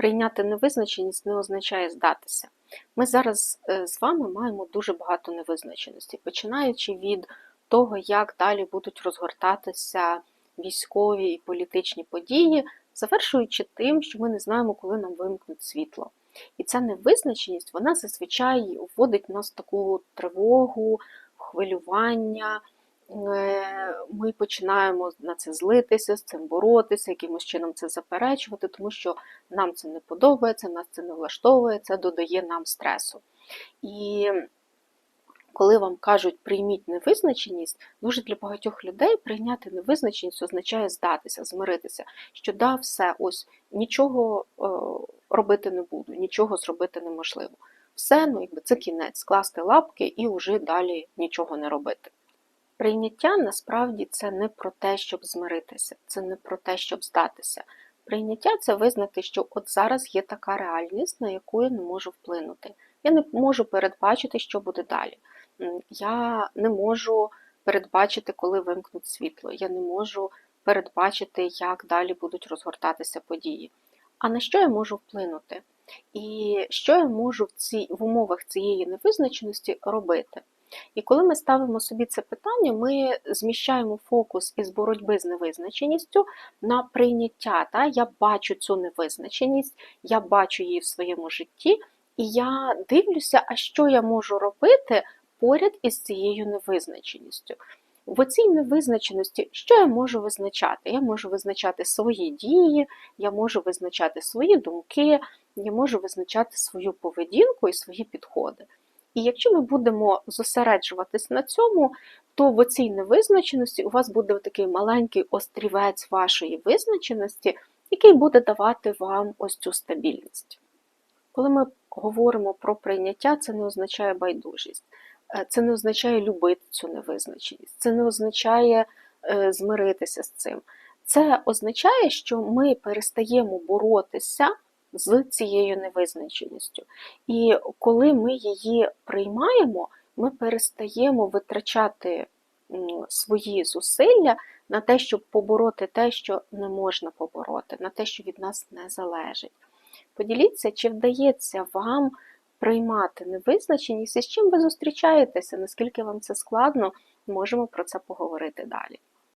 Прийняти невизначеність не означає здатися. Ми зараз е, з вами маємо дуже багато невизначеності, починаючи від того, як далі будуть розгортатися військові і політичні події, завершуючи тим, що ми не знаємо, коли нам вимкнуть світло. І ця невизначеність вона зазвичай вводить в нас в таку тривогу, хвилювання. Е, Ми починаємо на це злитися, з цим боротися, якимось чином це заперечувати, тому що нам це не подобається, нас це не влаштовує, це додає нам стресу. І коли вам кажуть прийміть невизначеність, дуже для багатьох людей прийняти невизначеність означає здатися, змиритися, що да, все, ось нічого е, робити не буду, нічого зробити неможливо. Все, ну якби це кінець, скласти лапки і вже далі нічого не робити. Прийняття насправді це не про те, щоб змиритися, це не про те, щоб здатися. Прийняття це визнати, що от зараз є така реальність, на яку я не можу вплинути. Я не можу передбачити, що буде далі. Я не можу передбачити, коли вимкнуть світло. Я не можу передбачити, як далі будуть розгортатися події. А на що я можу вплинути? І що я можу в, цій, в умовах цієї невизначеності робити? І коли ми ставимо собі це питання, ми зміщаємо фокус із боротьби з невизначеністю на прийняття. Та? Я бачу цю невизначеність, я бачу її в своєму житті, і я дивлюся, а що я можу робити поряд із цією невизначеністю. В оцій невизначеності, що я можу визначати? Я можу визначати свої дії, я можу визначати свої думки, я можу визначати свою поведінку і свої підходи. І якщо ми будемо зосереджуватись на цьому, то в оцій невизначеності у вас буде такий маленький острівець вашої визначеності, який буде давати вам ось цю стабільність. Коли ми говоримо про прийняття, це не означає байдужість, е, це не означає любити цю невизначеність, це не означає е, змиритися з цим. Це означає, що ми перестаємо боротися з цією невизначеністю. І коли ми її приймаємо, ми перестаємо витрачати свої зусилля на те, щоб побороти те, що не можна побороти, на те, що від нас не залежить. Поділіться, чи вдається вам приймати невизначеність і з чим ви зустрічаєтеся, наскільки вам це складно, можемо про це поговорити далі.